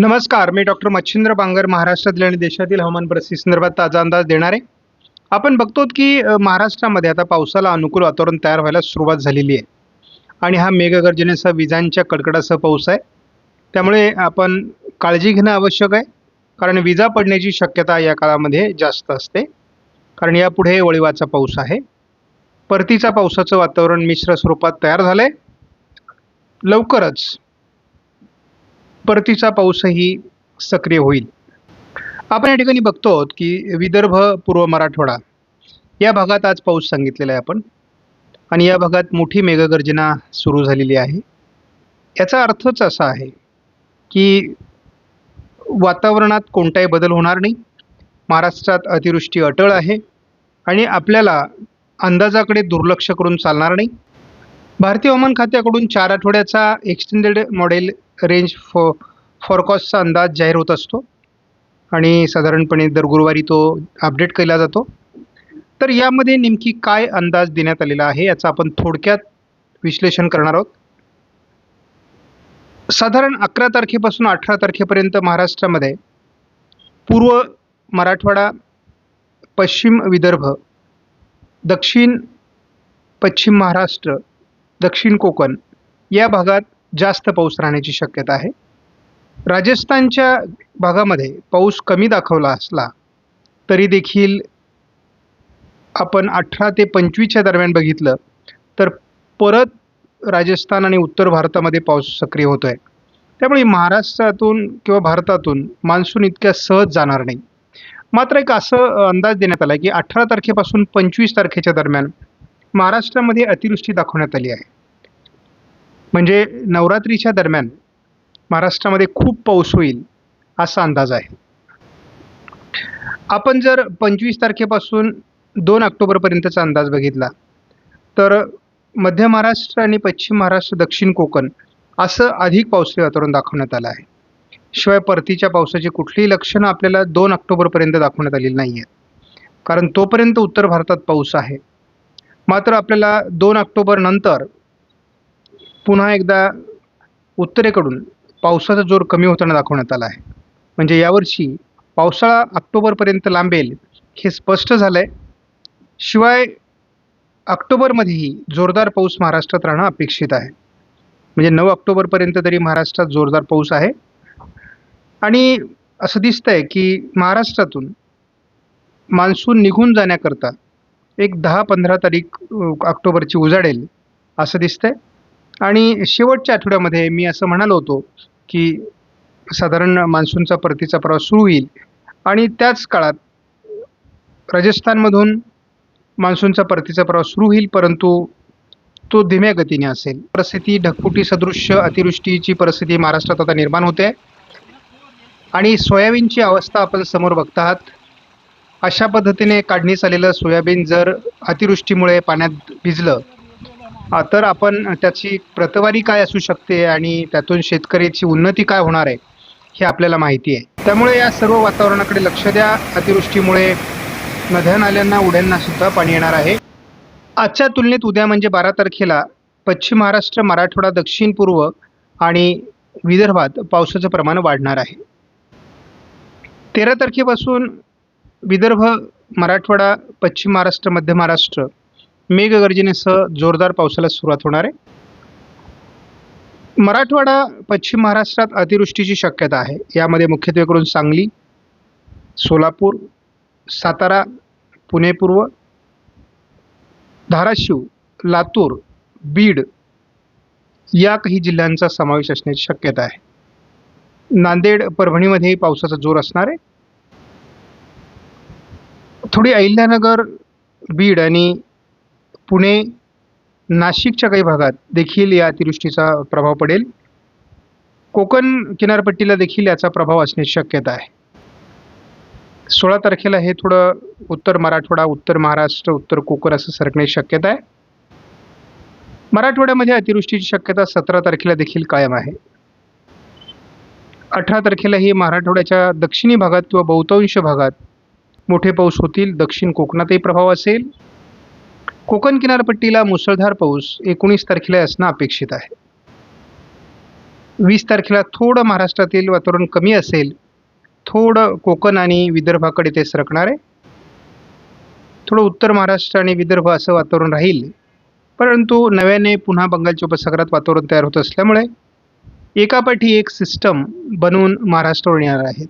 नमस्कार मी डॉक्टर मच्छिंद्र बांगर महाराष्ट्रातील आणि देशातील हवामान परिस्थिती संदर्भात ताजा अंदाज देणार आहे. आपण बघतो की महाराष्ट्रामध्ये आता पावसाला अनुकूल वातावरण तयार व्हायला सुरुवात झालेली आहे. आणि हा मेघगर्जनेसह विजांच्या कडकडासह पाऊस आहे. त्यामुळे आपण काळजी घेणं आवश्यक आहे. कारण विजा पडण्याची शक्यता या काळामध्ये जास्त असते. कारण यापुढे वळिवाचा पाऊस आहे. परतीचा पावसाचं वातावरण मिश्र स्वरूपात तयार झालं आहे लवकरच परतीचा पाऊसही सक्रिय होईल. आपण या ठिकाणी बघतो आहोत की विदर्भ पूर्व मराठवाडा या भागात आज पाऊस सांगितलेला आहे आपण. आणि या भागात मोठी मेघगर्जना सुरू झालेली आहे. याचा अर्थच असा आहे की वातावरणात कोणताही बदल होणार नाही. महाराष्ट्रात अतिवृष्टी अटळ आहे आणि आपल्याला अंदाजाकडे दुर्लक्ष करून चालणार नाही. भारतीय हवामान खात्याकडून चार आठवड्याचा एक्सटेंडेड मॉडेल रेंज फॉ फॉरकॉस्टचा अंदाज जाहीर होत असतो. आणि साधारणपणे दर गुरुवारी तो अपडेट केला जातो. तर यामध्ये नेमकी काय अंदाज देण्यात आलेला आहे याचं आपण थोडक्यात विश्लेषण करणार आहोत. साधारण अकरा तारखेपासून अठरा तारखेपर्यंत महाराष्ट्रामध्ये पूर्व मराठवाडा पश्चिम विदर्भ दक्षिण पश्चिम महाराष्ट्र दक्षिण कोकण या भागात जास्त पाऊस राहण्याची शक्यता आहे. राजस्थानच्या भागामध्ये पाऊस कमी दाखवला असला तरी देखील आपण अठरा ते पंचवीसच्या दरम्यान बघितलं तर परत राजस्थान आणि उत्तर भारतामध्ये पाऊस सक्रिय होतो आहे त्यामुळे महाराष्ट्रातून किंवा भारतातून मान्सून इतक्या सहज जाणार नाही. मात्र एक असं अंदाज देण्यात आला की अठरा तारखेपासून पंचवीस तारखेच्या दरम्यान महाराष्ट्रामध्ये अतिवृष्टी दाखवण्यात आली आहे. म्हणजे नवरात्रीच्या दरम्यान महाराष्ट्रामध्ये खूप पाऊस होईल असा अंदाज आहे. आपण जर पंचवीस तारखेपासून दोन ऑक्टोबरपर्यंतचा अंदाज बघितला तर मध्य महाराष्ट्र आणि पश्चिम महाराष्ट्र दक्षिण कोकण असं अधिक पावसाळी वातावरण दाखवण्यात आलं आहे. शिवाय परतीच्या पावसाची कुठलीही लक्षणं आपल्याला दोन ऑक्टोबरपर्यंत दाखवण्यात आलेली नाही आहेत कारण तोपर्यंत उत्तर भारतात पाऊस आहे. मात्र आपल्याला दोन ऑक्टोबर नंतर पुन्हा एकदा उत्तरेकडून पावसाचा जोर कमी होताना दाखवण्यात आला आहे. म्हणजे यावर्षी पावसाळा ऑक्टोबरपर्यंत लांबेल हे स्पष्ट झालं आहे शिवाय ऑक्टोबरमध्येही जोरदार पाऊस महाराष्ट्रात राहणं अपेक्षित आहे. म्हणजे नऊ ऑक्टोबरपर्यंत तरी महाराष्ट्रात जोरदार पाऊस आहे. आणि असं दिसतं आहे की महाराष्ट्रातून मान्सून निघून जाण्याकरता एक दहा पंधरा तारीख ऑक्टोबरची उजाडेल असं दिसतंय. आणि शेवटच्या आठवड्यामध्ये मी असं म्हणालो होतो की साधारण मान्सूनचा परतीचा प्रवास सुरू होईल. आणि त्याच काळात राजस्थानमधून मान्सूनचा परतीचा प्रवास सुरू होईल परंतु तो धीम्या गतीने असेल. परिस्थिती ढकपुटी सदृश्य अतिवृष्टीची परिस्थिती महाराष्ट्रात आता निर्माण होते. आणि सोयाबीनची अवस्था आपण समोर बघत आहात अशा पद्धतीने काढणीस आलेलं सोयाबीन जर अतिवृष्टीमुळे पाण्यात भिजलं तर आपण त्याची प्रतवारी काय असू शकते आणि त्यातून शेतकऱ्याची उन्नती काय होणार आहे हे आपल्याला माहिती आहे. त्यामुळे या सर्व वातावरणाकडे लक्ष द्या. अतिवृष्टीमुळे नद्या नाल्यांना उड्यांना सुद्धा पाणी येणार आहे. आजच्या तुलनेत उद्या म्हणजे बारा तारखेला पश्चिम महाराष्ट्र मराठवाडा दक्षिण पूर्व आणि विदर्भात पावसाचं प्रमाण वाढणार आहे. तेरा तारखेपासून विदर्भ मराठवाडा पश्चिम महाराष्ट्र मध्य महाराष्ट्र मेघगर्जनेसह जोरदार पावसाला सुरुवात होणार आहे. मराठवाडा पश्चिम महाराष्ट्रात अतिवृष्टीची शक्यता आहे. यामध्ये मुख्यत्वे करून सांगली सोलापूर सातारा पुणे पूर्व धाराशिव लातूर बीड या काही जिल्ह्यांचा समावेश असण्याची शक्यता आहे. नांदेड परभणीमध्येही पावसाचा जोर असणार आहे. थोडी अहिल्यानगर बीड आणि पुणे नाशिकच्या काही भागात देखील या अतिवृष्टीचा प्रभाव पडेल. कोकण किनारपट्टीला देखील याचा प्रभाव असण्याची शक्यता आहे. सोळा तारखेला हे थोडं उत्तर मराठवाडा उत्तर महाराष्ट्र उत्तर कोकण असं सरकण्याची शक्यता आहे. मराठवाड्यामध्ये अतिवृष्टीची शक्यता सतरा तारखेला देखील कायम आहे. अठरा तारखेला ही मराठवाड्याच्या दक्षिणी भागात किंवा बहुतांश भागात मोठे पाऊस होतील. दक्षिण कोकणातही प्रभाव असेल. कोकण किनारपट्टीला मुसळधार पाऊस एकोणीस तारखेला असणं अपेक्षित आहे. वीस तारखेला थोडं महाराष्ट्रातील वातावरण कमी असेल थोडं कोकण आणि विदर्भाकडे ते सरकणार आहे. थोडं उत्तर महाराष्ट्र आणि विदर्भ असं वातावरण राहील परंतु नव्याने पुन्हा बंगालच्या उपसागरात वातावरण तयार होत असल्यामुळे एकापाठी एक सिस्टम बनवून महाराष्ट्रावर येणार आहेत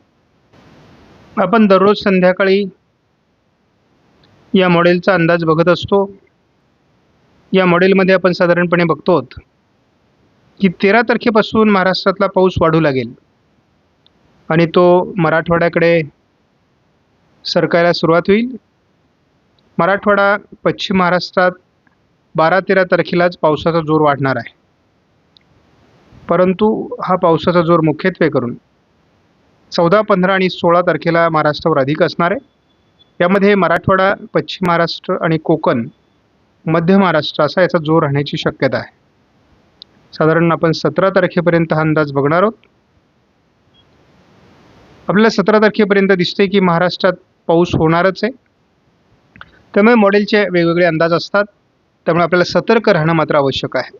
आपण दररोज संध्याकाळी या मॉडेलचा अंदाज बघत असतो. या मॉडेलमध्ये आपण साधारणपणे बघतो आहोत की तेरा तारखेपासून महाराष्ट्रातला पाऊस वाढू लागेल. आणि तो मराठवाड्याकडे सरकायला सुरुवात होईल. मराठवाडा पश्चिम महाराष्ट्रात बारा तेरा तारखेलाच पावसाचा जोर वाढणार आहे. परंतु हा पावसाचा जोर मुख्यत्वे करून चौदा पंधरा आणि सोळा तारखेला महाराष्ट्रावर अधिक असणार आहे. यामध्ये मराठवाडा पश्चिम महाराष्ट्र आणि कोकण मध्य महाराष्ट्र असा याचा जोर राहण्याची शक्यता आहे. साधारण आपण सतरा तारखेपर्यंत हा अंदाज बघणार आहोत. आपल्याला सतरा तारखेपर्यंत दिसते की महाराष्ट्रात पाऊस होणारच आहे. त्यामुळे मॉडेलचे वेगवेगळे अंदाज असतात. त्यामुळे आपल्याला सतर्क राहणं मात्र आवश्यक आहे.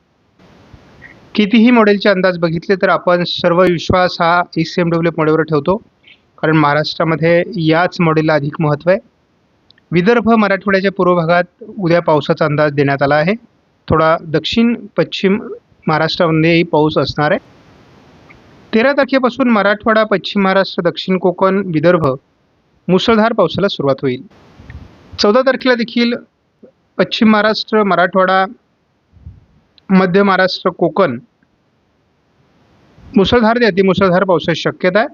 कितीही मॉडेलचे अंदाज बघितले तर आपण सर्व विश्वास हा ई सी एम डब्ल्यू मॉडेलवर ठेवतो. कारण महाराष्ट्रामध्ये याच मॉडेलला अधिक महत्त्व आहे. विदर्भ मराठवाड्याच्या पूर्व भागात उद्या पावसाचा अंदाज देण्यात आला आहे. थोडा दक्षिण पश्चिम महाराष्ट्रामध्येही पाऊस असणार आहे. तेरा तारखेपासून मराठवाडा पश्चिम महाराष्ट्र दक्षिण कोकण विदर्भ मुसळधार पावसाला सुरुवात होईल. चौदा तारखेला देखील पश्चिम महाराष्ट्र मराठवाडा मध्य महाराष्ट्र कोकण मुसळधार ते अतिमुसळधार पावसाची शक्यता आहे.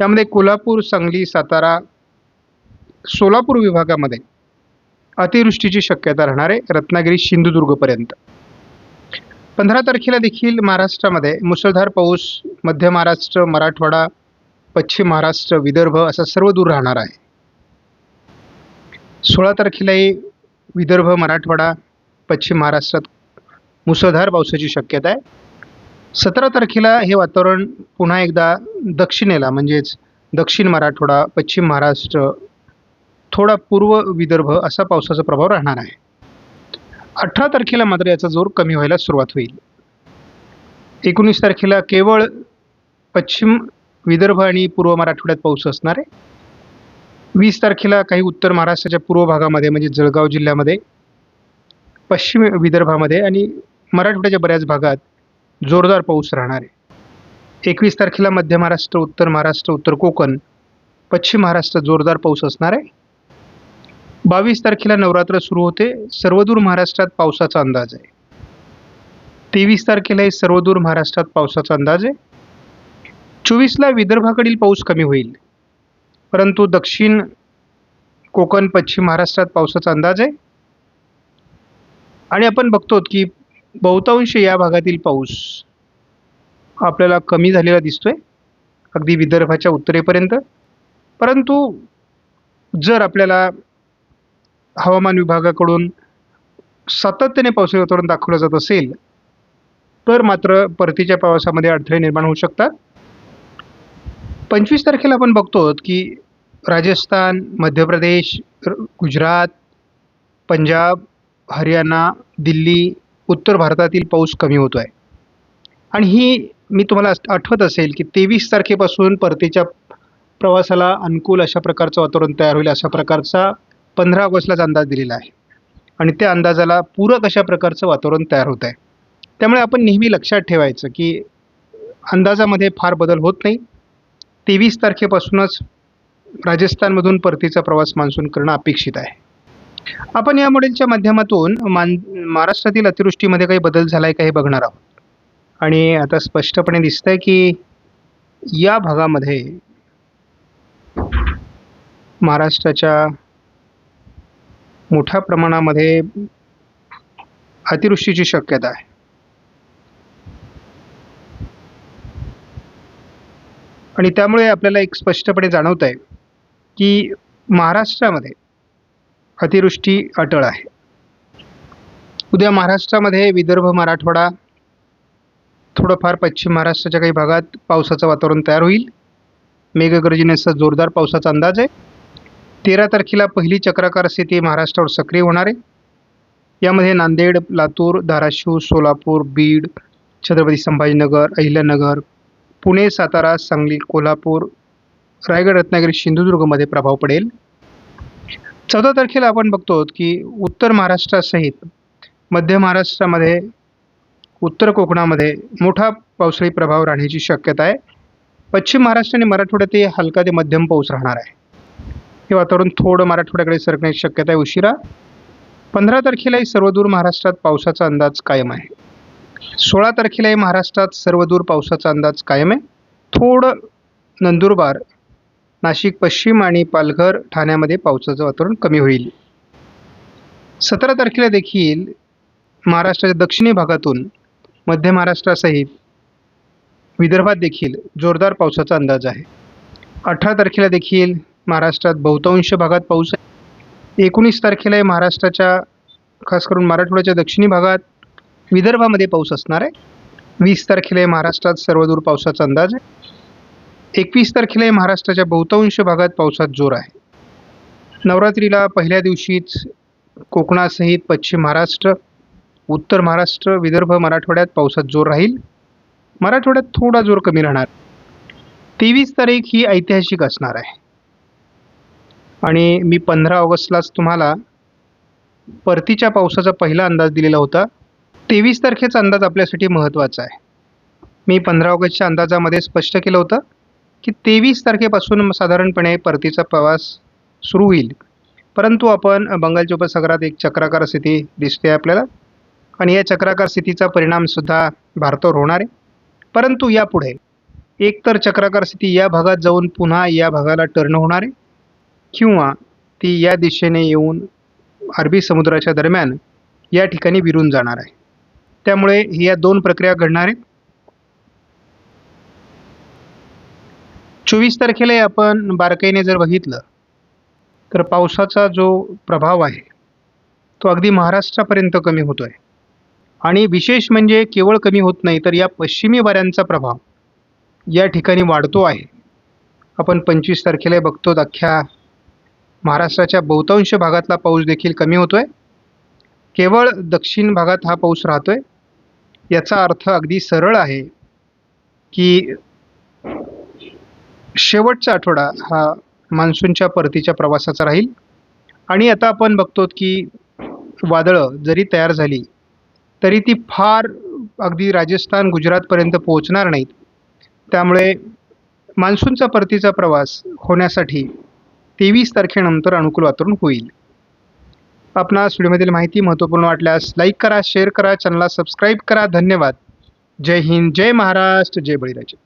त्यामध्ये कोल्हापूर सांगली सातारा सोलापूर विभागामध्ये अतिवृष्टीची शक्यता राहणार आहे रत्नागिरी सिंधुदुर्गपर्यंत. पंधरा तारखेला देखील महाराष्ट्रामध्ये मुसळधार पाऊस मध्य महाराष्ट्र मराठवाडा पश्चिम महाराष्ट्र विदर्भ असा सर्व दूर राहणार आहे. सोळा तारखेलाही विदर्भ मराठवाडा पश्चिम महाराष्ट्रात मुसळधार पावसाची शक्यता आहे. सतरा तारखेला हे वातावरण पुन्हा एकदा दक्षिणेला म्हणजेच दक्षिण मराठवाडा पश्चिम महाराष्ट्र थोडा पूर्व विदर्भ असा पावसाचा प्रभाव राहणार आहे. अठरा तारखेला मात्र याचा जोर कमी व्हायला सुरुवात होईल. एकोणीस तारखेला केवळ पश्चिम विदर्भ आणि पूर्व मराठवाड्यात पाऊस असणार आहे. वीस तारखेला काही उत्तर महाराष्ट्राच्या पूर्व भागामध्ये म्हणजे जळगाव जिल्ह्यामध्ये पश्चिम विदर्भामध्ये आणि मराठवाड्याच्या बऱ्याच भागात जोरदार पाऊस राहणार आहे. एकवीस तारखेला मध्य महाराष्ट्र उत्तर महाराष्ट्र उत्तर कोकण पश्चिम महाराष्ट्र जोरदार पाऊस असणार आहे. बावीस तारखेला नवरात्र सुरू होते. सर्वदूर महाराष्ट्रात पावसाचा अंदाज आहे. तेवीस तारखेलाही सर्वदूर महाराष्ट्रात पावसाचा अंदाज आहे. चोवीसला विदर्भाकडील पाऊस कमी होईल. परंतु दक्षिण कोकण पश्चिम महाराष्ट्रात पावसाचा अंदाज आहे. आणि आपण बघतो की बहुतांश या भागातील पाऊस आपल्याला कमी झालेला दिसतोय. अगदी विदर्भाच्या उत्तरेपर्यंत. परंतु जर आपल्याला हवामान विभागाकडून सातत्याने पावसाळी वातावरण दाखवलं जात असेल तर मात्र परतीच्या प्रवासामध्ये अडथळे निर्माण होऊ शकतात. पंचवीस तारखेला आपण बघतो की राजस्थान मध्य प्रदेश गुजरात पंजाब हरियाणा दिल्ली उत्तर भारतातील पाऊस कमी होतो आहे आणि ही मी तुम्हाला आठवत असेल की तेवीस तारखेपासून परतीच्या प्रवासाला अनुकूल अशा प्रकारचं वातावरण तयार होईल अशा प्रकारचा पंधरा ऑगस्टलाच अंदाज दिलेला आहे. आणि त्या अंदाजाला पूरक अशा प्रकारचं वातावरण तयार होत आहे त्यामुळे आपण नेहमी लक्षात ठेवायचं की अंदाजामध्ये फार बदल होत नाही. तेवीस तारखेपासूनच राजस्थानमधून परतीचा प्रवास मान्सून करणं अपेक्षित आहे. आपण या मॉडेलच्या माध्यमातून मान महाराष्ट्रातील अतिवृष्टीमध्ये काही बदल झाला आहे का हे बघणार आहोत. आणि आता स्पष्टपणे दिसतंय की या भागामध्ये महाराष्ट्राच्या मोठ्या प्रमाणामध्ये अतिवृष्टीची शक्यता आहे. आणि त्यामुळे आपल्याला एक स्पष्टपणे जाणवत आहे की महाराष्ट्रामध्ये अतिवृष्टी अटळ आहे. उद्या महाराष्ट्रामध्ये विदर्भ मराठवाडा थोडंफार पश्चिम महाराष्ट्राच्या काही भागात पावसाचं वातावरण तयार होईल. मेघगर्जनेचा जोरदार पावसाचा अंदाज आहे. तेरा तारखेला पहिली चक्राकार स्थिती महाराष्ट्रावर सक्रिय होणार आहे. यामध्ये नांदेड लातूर धाराशिव सोलापूर बीड छत्रपती संभाजीनगर अहिल्यानगर पुणे सातारा सांगली कोल्हापूर रायगड रत्नागिरी सिंधुदुर्गमध्ये प्रभाव पडेल. चौदा तारखेला आपण बघतो की उत्तर महाराष्ट्रासहित मध्य महाराष्ट्रामध्ये उत्तर कोकणामध्ये मोठा पावसाळी प्रभाव राहण्याची शक्यता आहे. पश्चिम महाराष्ट्र आणि मराठवाड्यातही हलका ते मध्यम पाऊस राहणार आहे. हे वातावरण थोडं मराठवाड्याकडे सरकण्याची शक्यता आहे उशिरा. पंधरा तारखेलाही सर्वदूर महाराष्ट्रात पावसाचा अंदाज कायम आहे. सोळा तारखेलाही महाराष्ट्रात सर्वदूर पावसाचा अंदाज कायम आहे. थोडं नंदुरबार नाशिक पश्चिम आणि पालघर ठाण्यामध्ये पावसाचं वातावरण कमी होईल. सतरा तारखेला देखील महाराष्ट्राच्या दक्षिणी भागातून मध्य महाराष्ट्रासहित विदर्भात देखील जोरदार पावसाचा अंदाज आहे. अठरा तारखेला देखील महाराष्ट्रात बहुतांश भागात पाऊस आहे. एकोणीस तारखेला महाराष्ट्राच्या खास करून मराठवाड्याच्या दक्षिणी भागात विदर्भामध्ये पाऊस असणार आहे. वीस तारखेला महाराष्ट्रात सर्वदूर पावसाचा अंदाज आहे. एकवीस तारखेला महाराष्ट्राच्या बहुतांश भागात पावसात जोर आहे. नवरात्रीला पहिल्या दिवशीच कोकणासहित पश्चिम महाराष्ट्र उत्तर महाराष्ट्र विदर्भ मराठवाड्यात पावसात जोर राहील. मराठवाड्यात थोडा जोर कमी राहणार. तेवीस तारीख ही ऐतिहासिक असणार आहे. आणि मी पंधरा ऑगस्टलाच तुम्हाला परतीच्या पावसाचा पहिला अंदाज दिलेला होता. तेवीस तारखेचा अंदाज आपल्यासाठी महत्त्वाचा आहे. मी पंधरा ऑगस्टच्या अंदाजामध्ये स्पष्ट केलं होतं की तेवीस तारखेपासून साधारणपणे परतीचा प्रवास सुरू होईल. परंतु आपण बंगालच्या उपसागरात एक चक्राकार स्थिती दिसते आपल्याला आणि या चक्राकार स्थितीचा परिणामसुद्धा भारतावर होणार आहे. परंतु यापुढे एकतर चक्राकार स्थिती या भागात जाऊन पुन्हा या भागाला टर्न होणार आहे. किंवा ती या दिशेने येऊन अरबी समुद्राच्या दरम्यान या ठिकाणी विरून जाणार आहे. त्यामुळे या दोन प्रक्रिया घडणार आहेत. चोवीस तारखेला आपण बारकाईने जर बघितलं तर पावसाचा जो प्रभाव आहे तो अगदी महाराष्ट्रापर्यंत कमी होतो आहे आणि विशेष म्हणजे केवळ कमी होत नाही तर या पश्चिमी वाऱ्यांचा प्रभाव या ठिकाणी वाढतो आहे. आपण पंचवीस तारखेला बघतो अख्ख्या महाराष्ट्राच्या बहुतांश भागातला पाऊस देखील कमी होतो आहे केवळ दक्षिण भागात हा पाऊस राहतो आहे याचा अर्थ अगदी सरळ आहे की शेवटचा आठवडा हा मान्सूनच्या परतीच्या प्रवासाचा राहील. आणि आता आपण बघतो की वादळं जरी तयार झाली तरी ती फार अगदी राजस्थान गुजरातपर्यंत पोहोचणार नाहीत. त्यामुळे मान्सूनचा परतीचा प्रवास होण्यासाठी तेवीस तारखेनंतर अनुकूल वातावरण होईल. आपणास व्हिडिओमधील माहिती महत्त्वपूर्ण वाटल्यास लाईक करा शेअर करा चॅनलला सबस्क्राईब करा. धन्यवाद. जय हिंद जय महाराष्ट्र जय बळीराजे.